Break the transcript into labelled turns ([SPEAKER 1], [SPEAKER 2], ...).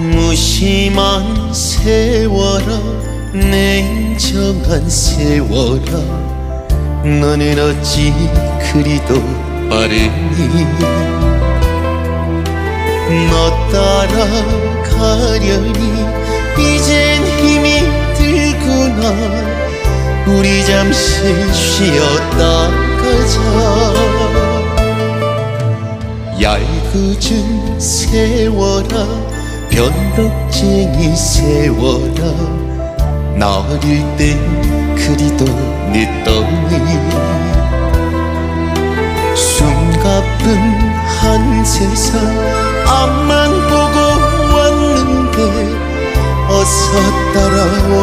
[SPEAKER 1] 무심한 세월아 냉정한 세월아. 너는 어찌 그리도 빠르니? 너 따라가려니? 이젠 힘이 들구나. 우리 잠시 쉬었다 가자. 얄궂은 세월아 변덕쟁이 세워라. 나 어릴 때 그리던 네 떠니 숨가쁜 한 세상 앞만 보고 왔는데 어서 따라와.